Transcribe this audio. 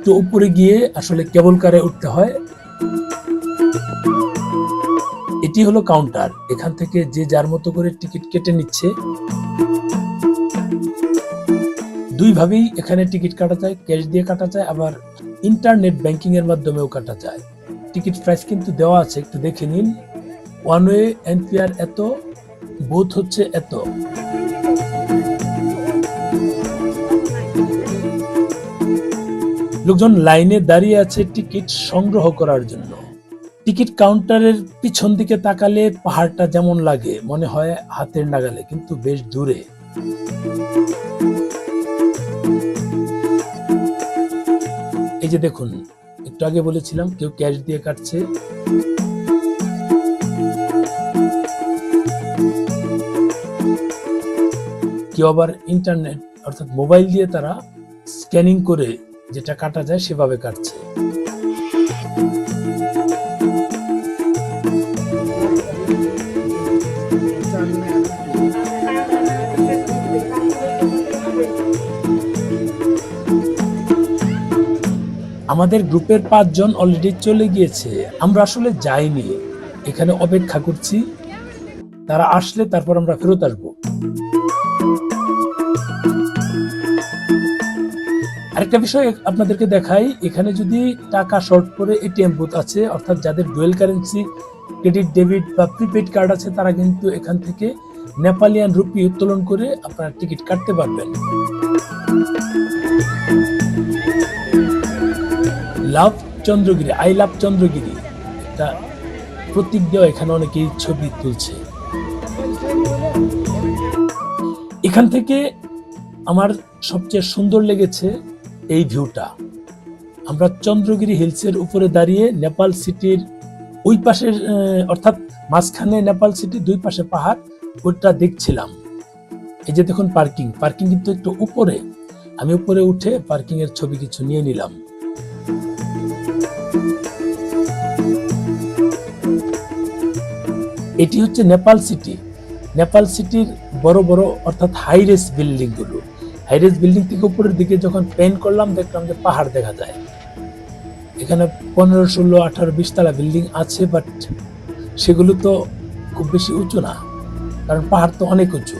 একটু উপরে গিয়ে আসলে কেবল কারে উঠতে হয়। এটি হলো কাউন্টার এখান থেকে যে যার মতো করে টিকিট কেটে নিচ্ছে। দুই ভাবেই এখানে টিকিট কাটা যায়, ক্যাশ দিয়ে কাটা যায়, আবার ইন্টারনেট ব্যাংকিং এর মাধ্যমেও কাটা যায়। টিকিট প্রাইস কিন্তু দেওয়া আছে, একটু দেখে নিন। ওয়ান ওয়ে এনপিআর এত বোথ হচ্ছে এত। লোকজন লাইনে দাঁড়িয়ে আছে টিকিট সংগ্রহ করার জন্য। টিকিট কাউন্টারের পিছন দিকে তাকালে পাহাড়টা যেমন লাগে, মনে হয় হাতের নাগালে, কিন্তু বেশ দূরে। এই যে দেখুন, একটু আগে বলেছিলাম, কেউ ক্যাশ দিয়ে কাটছে। কেউ আবার ইন্টারনেট, অর্থাৎ মোবাইল দিয়ে তারা স্ক্যানিং করে যেটা কাটা যায় সেভাবে কাটছে। আমাদের গ্রুপের পাঁচজন অলরেডি চলে গিয়েছে। আমরা আসলে যাইনি। এখানে অপেক্ষা করছি। তারা আসলে তারপর আমরা ফেরত আসব। আরেকটা বিষয় আপনাদেরকে দেখাই, এখানে যদি টাকা শর্ট করে এটিএম বুথ আছে, অর্থাৎ যাদের ডুয়েল কারেন্সি, ক্রেডিট, ডেবিট বা প্রিপেড কার্ড আছে, তারা কিন্তু এখান থেকে নেপালিয়ান রুপি উত্তোলন করে আপনারা টিকিট কাটতে পারবেন। Love Chandragiri, I love Chandragiri, একটা প্রতীক দেওয়া এখানে অনেকেই ছবি তুলছে। এখান থেকে আমার সবচেয়ে সুন্দর লেগেছে এই ভিউটা। আমরা চন্দ্রগিরি হিলসের উপরে দাঁড়িয়ে নেপাল সিটির ওই পাশের অর্থাৎ মাঝখানে নেপাল সিটি দুই পাশে পাহাড়, ওইটা দেখছিলাম। এই যে দেখুন পার্কিং পার্কিং কিন্তু একটু উপরে। আমি উপরে উঠে পার্কিং এর ছবি কিছু নিয়ে নিলাম। এটি হচ্ছে নেপাল সিটি। নেপাল সিটির বড় বড়, অর্থাৎ হাইরেস বিল্ডিংগুলো। হাইরেস বিল্ডিং থেকে উপরের দিকে যখন পেন করলাম, দেখলাম যে পাহাড় দেখা যায়। এখানে পনেরো, ষোলো, আঠারো বিশতলা বিল্ডিং আছে বাট সেগুলো তো খুব বেশি উঁচু না, কারণ পাহাড় তো অনেক উঁচু।